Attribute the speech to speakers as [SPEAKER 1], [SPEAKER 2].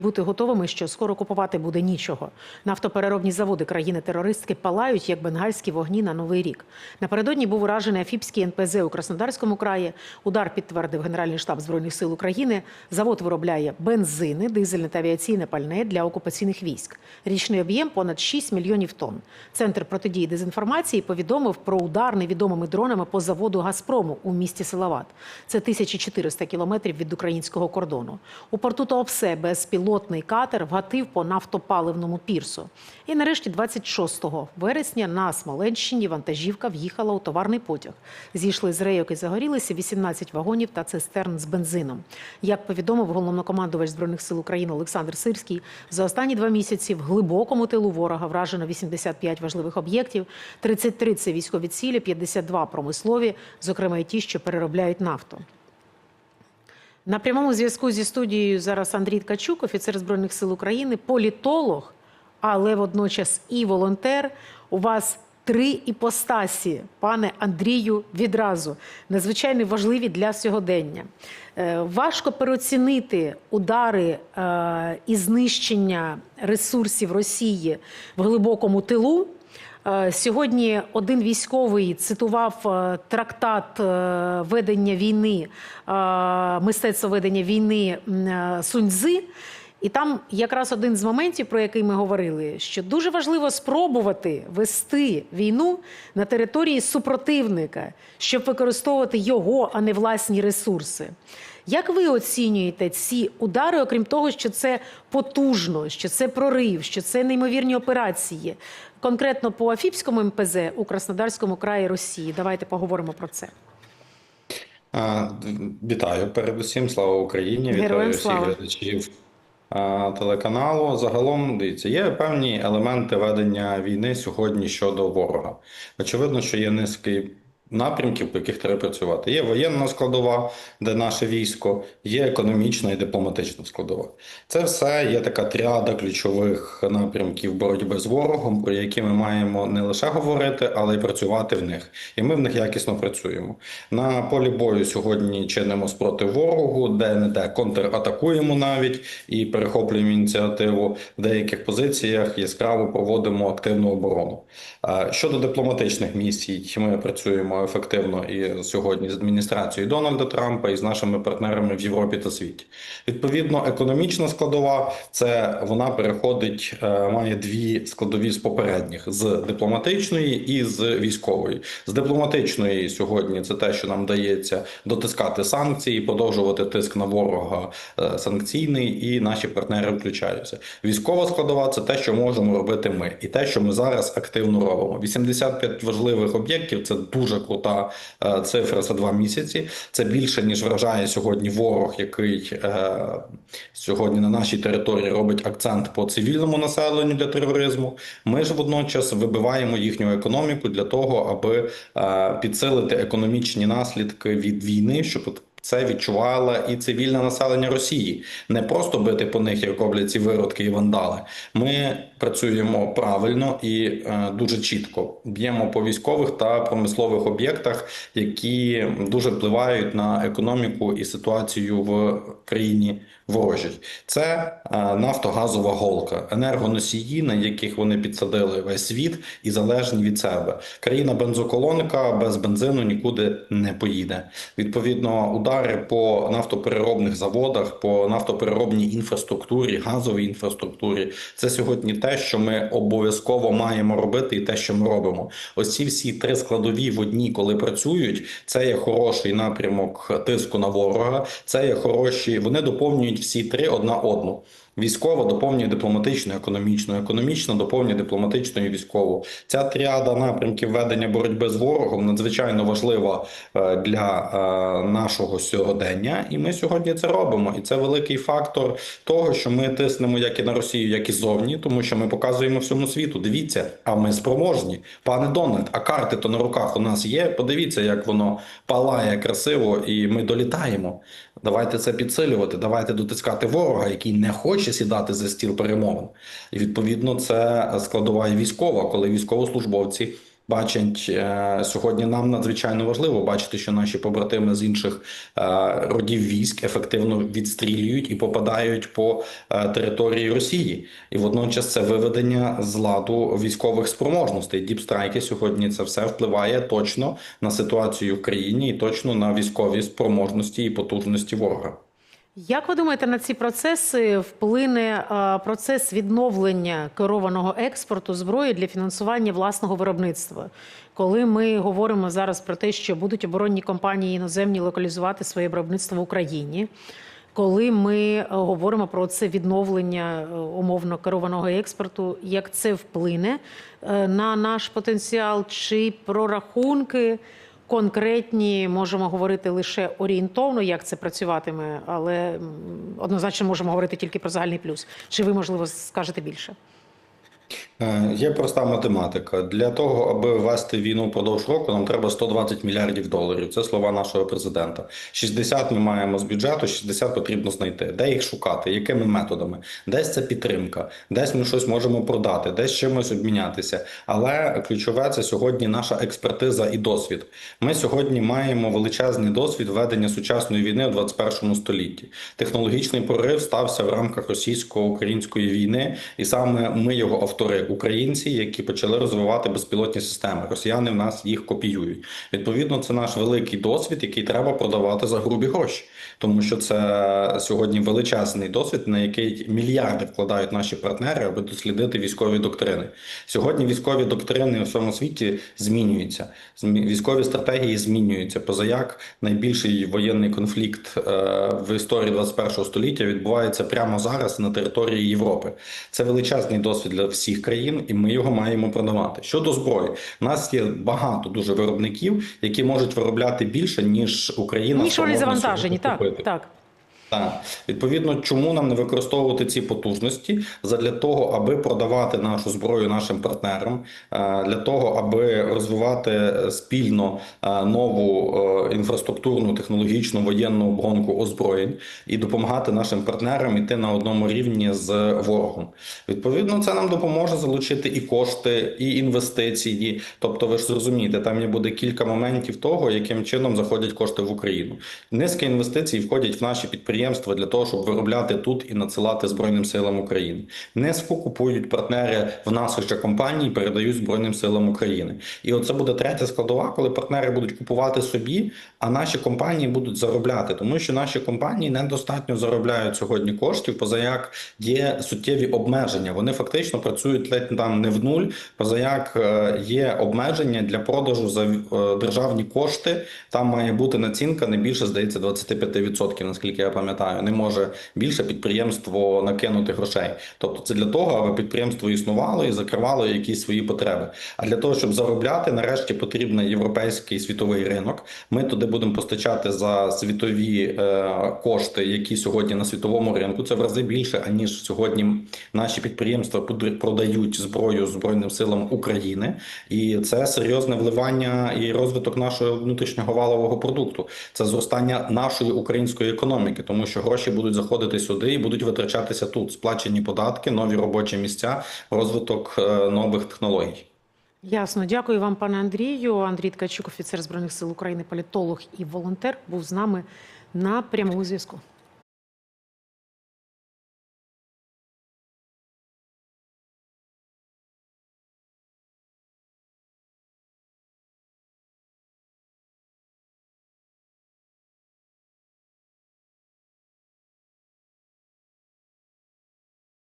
[SPEAKER 1] Бути готовими, що скоро купувати буде нічого. Нафтопереробні заводи країни-терористки палають, як бенгальські вогні на новий рік. Напередодні був уражений Афіпський НПЗ у Краснодарському краї. Удар підтвердив Генеральний штаб збройних сил України. Завод виробляє бензини, дизельне та авіаційне пальне для окупаційних військ. Річний об'єм понад 6 мільйонів тонн. Центр протидії дезінформації повідомив про удар невідомими дронами по заводу Газпрому у місті Силават. Це 1400 кілометрів від українського кордону. У порту Туапсе безпілотний катер вгатив по нафтопаливному пірсу. І нарешті 26 вересня на Смоленщині вантажівка в'їхала у товарний потяг. Зійшли з рейок і загорілися 18 вагонів та цистерн з бензином. Як повідомив головнокомандувач збройних сил України Олександр Сирський, за останні два місяці в глибокому тилу ворога вражено 85 важливих об'єктів, 33 – це військові цілі, 52 – промислові, зокрема і ті, що переробляють нафту. На прямому зв'язку зі студією зараз Андрій Ткачук, офіцер Збройних сил України, політолог, але водночас і волонтер. У вас три іпостасі, пане Андрію, відразу надзвичайно важливі для сьогодення. Е, Важко переоцінити удари е, і знищення ресурсів Росії в глибокому тилу. Е, Сьогодні один військовий цитував е, трактат е, ведення війни, мистецтво ведення війни Сунь-Цзи. І там якраз один з моментів, про який ми говорили, що дуже важливо спробувати вести війну на території супротивника, щоб використовувати його, а не власні ресурси. Як ви оцінюєте ці удари, окрім того, що це потужно, що це прорив, що це неймовірні операції? Конкретно по Афіпському МПЗ у Краснодарському краї Росії. Давайте поговоримо про це.
[SPEAKER 2] А, Вітаю передусім, слава Україні! Вітаю всіх глядачів телеканалу. Загалом, дивіться, є певні елементи ведення війни сьогодні щодо ворога. Очевидно, що є низки напрямків, по яких треба працювати. Є воєнна складова, де наше військо, є економічна і дипломатична складова. Це все є така тріада ключових напрямків боротьби з ворогом, про які ми маємо не лише говорити, але й працювати в них. І ми в них якісно працюємо. На полі бою сьогодні чинимо спротив ворогу, де не де контратакуємо навіть і перехоплюємо ініціативу. В деяких позиціях яскраво проводимо активну оборону. А Щодо дипломатичних місій, ми працюємо ефективно і сьогодні з адміністрацією Дональда Трампа і з нашими партнерами в Європі та світі. Відповідно, економічна складова це вона переходить, е, має дві складові з попередніх: з дипломатичної і з військової. З дипломатичної сьогодні це те, що нам дається дотискати санкції, продовжувати тиск на ворога е, санкційний, і наші партнери включаються. Військова складова це те, що можемо робити ми, і те, що ми зараз активно робимо. 85 важливих об'єктів це дуже крута е, цифра за два місяці. Це більше ніж вражає сьогодні ворог, який е, сьогодні на нашій території робить акцент по цивільному населенню для тероризму. Ми ж водночас вибиваємо їхню економіку для того, аби е, підсилити економічні наслідки від війни, щоб це відчувала і цивільне населення Росії. Не просто бити по них, як роблять ці виродки і вандали. Ми працюємо правильно і е, дуже чітко б'ємо по військових та промислових об'єктах, які дуже впливають на економіку і ситуацію в країні ворожій. Це е, нафтогазова голка, енергоносії, на яких вони підсадили весь світ і залежні від себе. Країна бензоколонка без бензину нікуди не поїде. Відповідно, удари по нафтопереробних заводах, по нафтопереробній інфраструктурі, газовій інфраструктурі це сьогодні те, що ми обов'язково маємо робити, і те, що ми робимо. Ось ці всі три складові в одній, коли працюють, це є хороший напрямок тиску на ворога. Це є хороші. Вони доповнюють всі три одна одну. Військова доповнює дипломатичну, економічну, економічна доповнює дипломатичну і військову. Ця тріада напрямків ведення боротьби з ворогом надзвичайно важлива е, для е, нашого сьогодення, і ми сьогодні це робимо. І це великий фактор того, що ми тиснемо як і на Росію, як і зовні, тому що ми показуємо всьому світу. Дивіться, а ми спроможні, пане Дональд. А карти то на руках у нас є. Подивіться, як воно палає красиво, і ми долітаємо. Давайте це підсилювати. Давайте дотискати ворога, який не хоче сідати за стіл перемовин. І відповідно це складова і військова, коли військовослужбовці бачать е, сьогодні. Нам надзвичайно важливо бачити, що наші побратими з інших е, родів військ ефективно відстрілюють і попадають по е, території Росії, і водночас це виведення з ладу військових спроможностей. Діпстрайки сьогодні це все впливає точно на ситуацію в країні і точно на військові спроможності і потужності ворога.
[SPEAKER 1] Як ви думаєте, на ці процеси вплине е, процес відновлення керованого експорту зброї для фінансування власного виробництва? Коли ми говоримо зараз про те, що будуть оборонні компанії іноземні локалізувати своє виробництво в Україні, коли ми е, говоримо про це відновлення е, умовно керованого експорту, як це вплине на наш потенціал, чи прорахунки конкретні можемо говорити лише орієнтовно, як це працюватиме, але однозначно можемо говорити тільки про загальний плюс. Чи ви, можливо, скажете більше?
[SPEAKER 2] Е, Є проста математика. Для того, аби вести війну впродовж року, нам треба 120 мільярдів доларів. Це слова нашого президента. 60 ми маємо з бюджету, 60 потрібно знайти. Де їх шукати? Якими методами? Десь це підтримка, десь ми щось можемо продати, десь чимось обмінятися. Але ключове це сьогодні наша експертиза і досвід. Ми сьогодні маємо величезний досвід ведення сучасної війни у 21 столітті. Технологічний прорив стався в рамках російсько-української війни, і саме ми його автори, українці, які почали розвивати безпілотні системи. Росіяни в нас їх копіюють. Відповідно, це наш великий досвід, який треба продавати за грубі гроші, тому що це сьогодні величезний досвід, на який мільярди вкладають наші партнери, аби дослідити військові доктрини. Сьогодні військові доктрини у всьому світі змінюються. Військові стратегії змінюються. Позаяк найбільший воєнний конфлікт е, в історії 21 століття відбувається прямо зараз на території Європи. Це величезний досвід для всіх країн, і ми його маємо продавати. Щодо зброї, у нас є багато дуже виробників, які можуть виробляти більше ніж Україна.
[SPEAKER 1] Ніж вони завантажені, так, так.
[SPEAKER 2] Так, відповідно, чому нам не використовувати ці потужності задля того, аби продавати нашу зброю нашим партнерам, е, для того, аби розвивати спільно е, нову е, інфраструктурну, технологічну воєнну обгонку озброєнь і допомагати нашим партнерам іти на одному рівні з ворогом. Відповідно, це нам допоможе залучити і кошти, і інвестиції. Тобто, ви ж зрозумієте, там є буде кілька моментів того, яким чином заходять кошти в Україну. Низка інвестицій входять в наші підприємства для того, щоб виробляти тут і надсилати Збройним силам України. Низку купують партнери в нас ще компанії, передають Збройним силам України. І оце буде третя складова, коли партнери будуть купувати собі, а наші компанії будуть заробляти, тому що наші компанії недостатньо заробляють сьогодні коштів, позаяк є суттєві обмеження. Вони фактично працюють ледь там не в нуль, позаяк е, є обмеження для продажу за е, державні кошти. Там має бути націнка не більше, здається, 25%, наскільки я пам'ятаю. Не може більше підприємство накинути грошей. Тобто, це для того, аби підприємство існувало і закривало якісь свої потреби. А для того, щоб заробляти, нарешті потрібен європейський світовий ринок. Ми туди будемо постачати за світові е, кошти, які сьогодні на світовому ринку. Це в рази більше, аніж сьогодні наші підприємства продають зброю Збройним силам України. І це серйозне вливання і розвиток нашого внутрішнього валового продукту. Це зростання нашої української економіки, тому що гроші будуть заходити сюди і будуть витрачатися тут. Сплачені податки, нові робочі місця, розвиток е, нових технологій.
[SPEAKER 1] Ясно. Дякую вам, пане Андрію. Андрій Ткачук, офіцер Збройних сил України, політолог і волонтер, був з нами на прямому зв'язку.